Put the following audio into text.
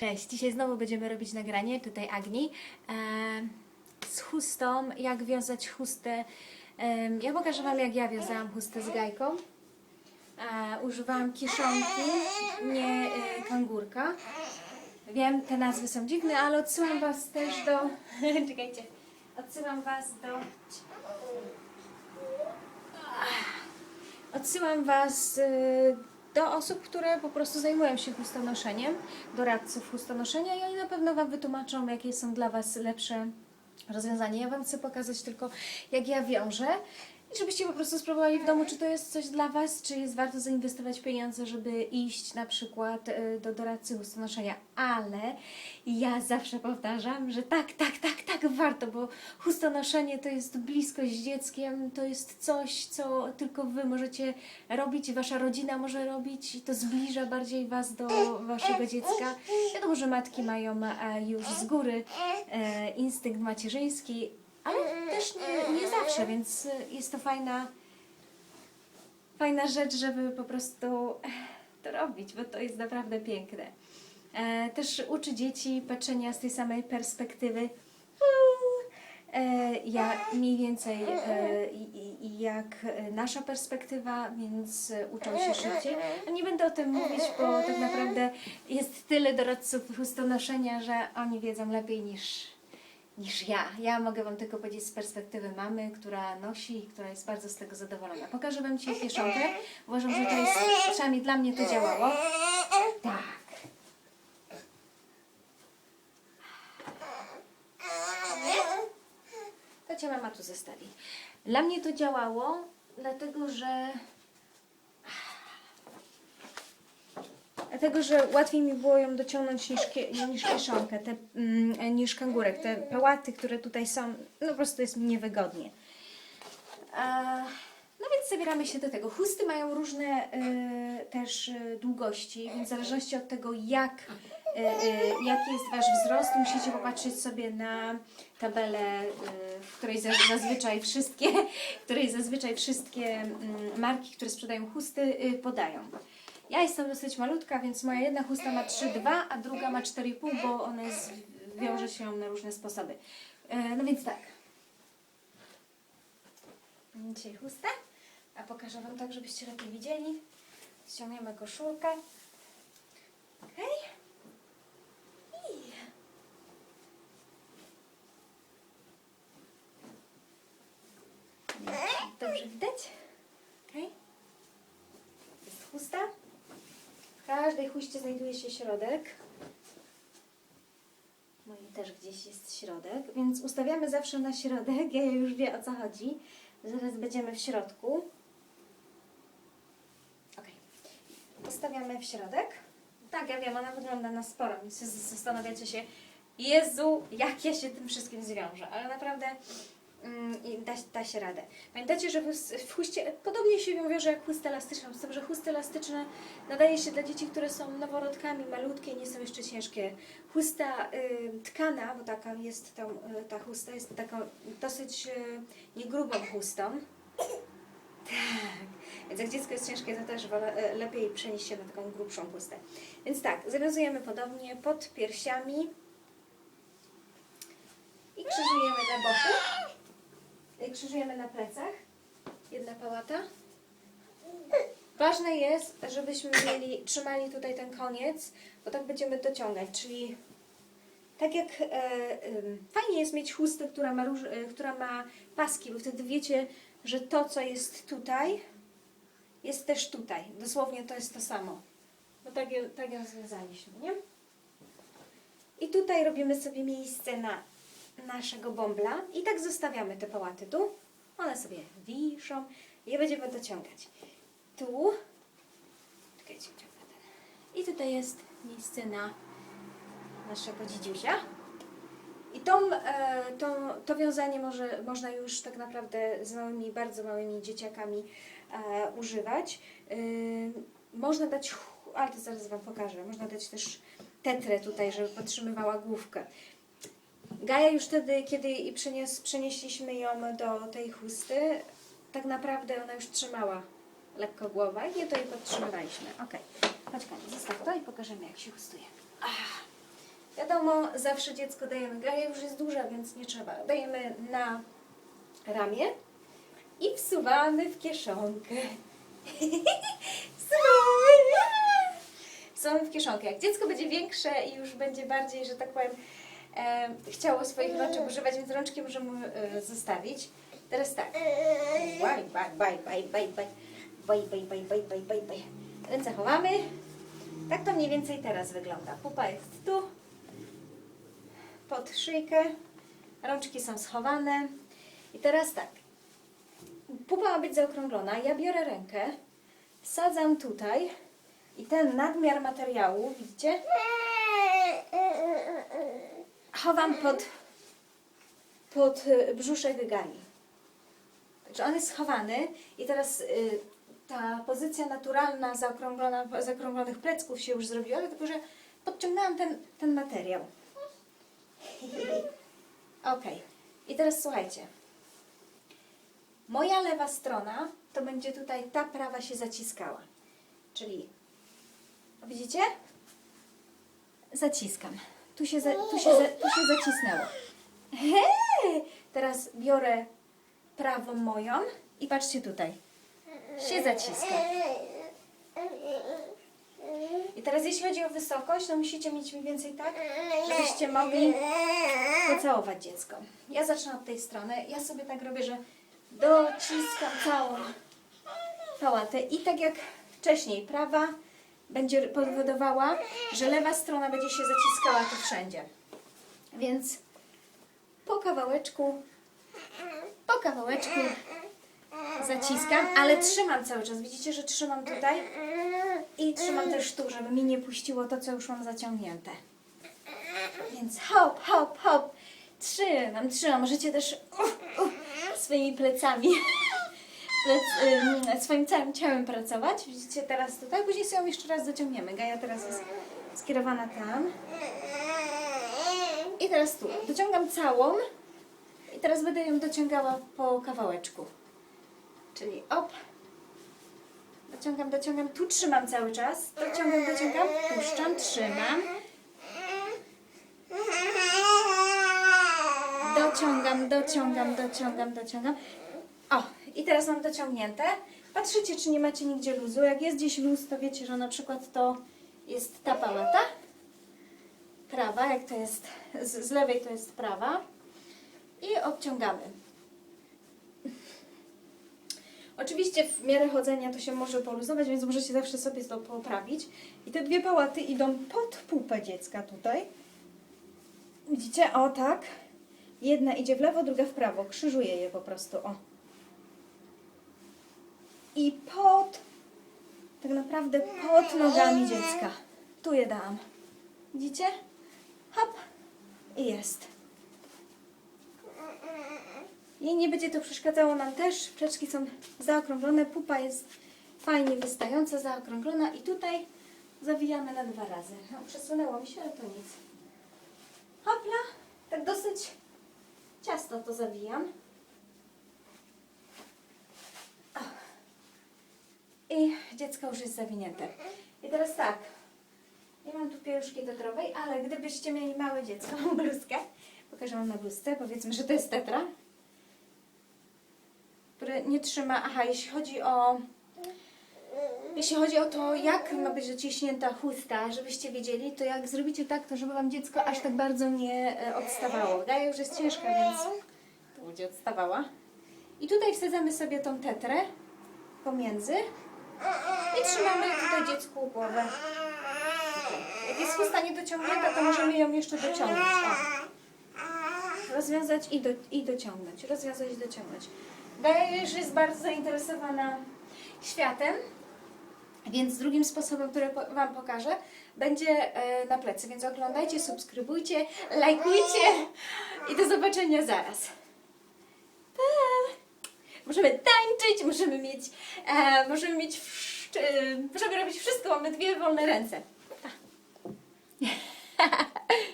Cześć, dzisiaj znowu będziemy robić nagranie, tutaj Agni, e, z chustą, jak wiązać chustę. E, ja pokażę Wam, jak ja wiązałam chustę z gajką. E, używałam kiszonki, nie kangurka. Wiem, te nazwy są dziwne, ale odsyłam Was też do... Czekajcie. Odsyłam Was do... Odsyłam Was do osób, które po prostu zajmują się chustonoszeniem, doradców chustonoszenia i oni na pewno Wam wytłumaczą, jakie są dla Was lepsze rozwiązania. Ja Wam chcę pokazać tylko, jak ja wiążę i żebyście po prostu spróbowali w domu, czy to jest coś dla Was, czy jest warto zainwestować pieniądze, żeby iść na przykład y, do doradcy chustonoszenia. Ale ja zawsze powtarzam, że tak, tak, tak, tak warto, bo chustonoszenie to jest bliskość z dzieckiem, to jest coś, co tylko Wy możecie robić, Wasza rodzina może robić i to zbliża bardziej Was do Waszego dziecka. Wiadomo, że matki mają e, już z góry e, instynkt macierzyński, ale też nie, nie zawsze, więc e, jest to fajna, fajna rzecz, żeby po prostu to robić, bo to jest naprawdę piękne. E, też uczy dzieci patrzenia z tej samej perspektywy. E, ja mniej więcej e, jak e, nasza perspektywa, więc e, uczą się szybciej. A nie będę o tym mówić, bo tak naprawdę jest tyle doradców chustonoszenia, że oni wiedzą lepiej niż, niż ja. Ja mogę Wam tylko powiedzieć z perspektywy mamy, która nosi i która jest bardzo z tego zadowolona. Pokażę Wam dzisiaj kieszonkę. Uważam, że to jest, przynajmniej dla mnie to działało. Tak. To Cię mama tu zostawi. Dla mnie to działało, dlatego że Dlatego, że łatwiej mi było ją dociągnąć niż, niż kieszonkę, te, mm, niż kangurek. Te pałaty, które tutaj są, no po prostu jest mi niewygodnie. E, no więc zabieramy się do tego. Chusty mają różne e, też e, długości, więc w zależności od tego, jak, e, e, jaki jest Wasz wzrost, musicie popatrzeć sobie na tabelę, e, w której za, zazwyczaj wszystkie, której zazwyczaj wszystkie mm, marki, które sprzedają chusty, e, podają. Ja jestem dosyć malutka, więc moja jedna chusta ma 3,2, a druga ma 4,5, bo one wiąże się na różne sposoby. E, no więc tak. Dzisiaj chustę, a pokażę Wam tak, żebyście lepiej widzieli. Ściągniemy koszulkę. Okej. I... Dobrze widać? Okej. Jest chusta. W każdej chuście znajduje się środek. Mojej też gdzieś jest środek, więc ustawiamy zawsze na środek. Ja już wie o co chodzi. Zaraz będziemy w środku. Ok. Postawiamy w środek. Tak, ja wiem, ona wygląda na sporo, więc zastanawiacie się, Jezu, jak ja się tym wszystkim zwiążę, ale naprawdę i da, da się radę. Pamiętacie, że w, w podobnie się wiąże jak chusty elastyczne, z tym, że chusty elastyczne nadaje się dla dzieci, które są noworodkami, malutkie, nie są jeszcze ciężkie. Chusta y, tkana, bo taka jest y, ta chusta, jest taką dosyć y, niegrubą chustą. Tak. Więc jak dziecko jest ciężkie, to też e, lepiej przenieść się na taką grubszą chustę. Więc tak, zawiązujemy podobnie pod piersiami i krzyżujemy na boku. Krzyżujemy na plecach. Jedna pałata. Ważne jest, żebyśmy mieli, trzymali tutaj ten koniec, bo tak będziemy dociągać, czyli tak jak e, ym, fajnie jest mieć chustę, która ma, róż, e, która ma paski, bo wtedy wiecie, że to, co jest tutaj, jest też tutaj. Dosłownie to jest to samo. Bo tak, ją- tak ją związaliśmy, nie? I tutaj robimy sobie miejsce na naszego bąbla i tak zostawiamy te pałaty tu. One sobie wiszą i będziemy dociągać. Tu. I tutaj jest miejsce na naszego dzidziusia. I tą, e, tą, to wiązanie może, można już tak naprawdę z małymi, bardzo małymi dzieciakami e, używać. Y, można dać, ale to zaraz Wam pokażę, można dać też tetrę tutaj, żeby podtrzymywała główkę. Gaja już wtedy, kiedy i przenieśliśmy ją do tej chusty, tak naprawdę ona już trzymała lekko głowę i nie to jej podtrzymywaliśmy. Ok, chodź Kani, zostaw to i pokażemy jak się chustuje. Ach. Wiadomo, zawsze dziecko dajemy, Gaja już jest duża, więc nie trzeba. Dajemy na ramię i wsuwamy w kieszonkę. Wsuwamy. W kieszonkę. Jak dziecko będzie większe i już będzie bardziej, że tak powiem, chciało swoich rączek używać, więc rączki możemy e, zostawić. Teraz tak. Baj, baj, baj, baj, baj, baj. Baj, baj, baj, baj, baj, baj, baj. Ręce chowamy. Tak to mniej więcej teraz wygląda. Pupa jest tu. Pod szyjkę. Rączki są schowane. I teraz tak. Pupa ma być zaokrąglona. Ja biorę rękę, wsadzam tutaj i ten nadmiar materiału, widzicie, chowam pod, pod y, brzuszek Gali. Także on jest schowany i teraz y, ta pozycja naturalna zaokrąglona, zaokrąglonych plecków się już zrobiła, dlatego że podciągnęłam ten, ten materiał. Ok. I teraz słuchajcie. Moja lewa strona to będzie tutaj ta prawa się zaciskała. Czyli widzicie? Zaciskam. Tu się, za, tu się, za, tu się zacisnęło. He! Teraz biorę prawą moją i patrzcie tutaj. Się zaciska. I teraz jeśli chodzi o wysokość, to musicie mieć mniej więcej tak, żebyście mogli pocałować dziecko. Ja zacznę od tej strony. Ja sobie tak robię, że dociskam całą pałatę i tak jak wcześniej, prawa będzie powodowała, że lewa strona będzie się zaciskała tu wszędzie. Więc po kawałeczku, po kawałeczku zaciskam, ale trzymam cały czas. Widzicie, że trzymam tutaj i trzymam też tu, żeby mi nie puściło to, co już mam zaciągnięte. Więc hop, hop, hop. Trzymam, trzymam. Możecie też uh, uh, swoimi plecami, swoim całym ciałem pracować. Widzicie teraz tutaj. Później sobie ją jeszcze raz zaciągniemy. Gaja teraz jest skierowana tam. I teraz tu. Dociągam całą. I teraz będę ją dociągała po kawałeczku. Czyli op. Dociągam, dociągam. Tu trzymam cały czas. Dociągam, dociągam. Puszczam, trzymam. Dociągam, dociągam, dociągam, dociągam. O, i teraz mam dociągnięte. Patrzycie, czy nie macie nigdzie luzu. Jak jest gdzieś luz, to wiecie, że na przykład to jest ta pałata. Prawa, jak to jest, z, z lewej to jest prawa. I obciągamy. Oczywiście w miarę chodzenia to się może poluzować, więc możecie zawsze sobie to poprawić. I te dwie pałaty idą pod pupę dziecka tutaj. Widzicie? O tak. Jedna idzie w lewo, druga w prawo. Krzyżuję je po prostu. O. I pod, tak naprawdę pod nogami dziecka. Tu je dałam. Widzicie? Hop. I jest. Jej nie będzie to przeszkadzało nam też. Przeczki są zaokrąglone, pupa jest fajnie wystająca, zaokrąglona i tutaj zawijamy na dwa razy. No, przesunęło mi się, ale to nic. Hopla, tak dosyć ciasno to zawijam. I dziecko już jest zawinięte. I teraz tak, ja mam tu pieluszki tetrowej, ale gdybyście mieli małe dziecko, bluzkę, pokażę Wam na bluzce, powiedzmy, że to jest tetra, który nie trzyma. Aha, jeśli chodzi o. Jeśli chodzi o to, jak ma być dociśnięta chusta, żebyście wiedzieli, to jak zrobicie tak, to żeby Wam dziecko aż tak bardzo nie e, odstawało. Gaja już jest ciężka, więc tu będzie odstawała. I tutaj wsadzamy sobie tą tetrę pomiędzy i trzymamy tutaj dziecku głowę. Jak jest chusta niedociągnięta, to możemy ją jeszcze dociągnąć. O rozwiązać i, do, i dociągnąć, rozwiązać i dociągnąć. Gaja już jest bardzo zainteresowana światem, więc drugim sposobem, który Wam pokażę, będzie e, na plecy. Więc oglądajcie, subskrybujcie, lajkujcie i do zobaczenia zaraz. Pa! Możemy tańczyć, możemy mieć, e, możemy mieć, e, możemy robić wszystko, mamy dwie wolne ręce. Pa.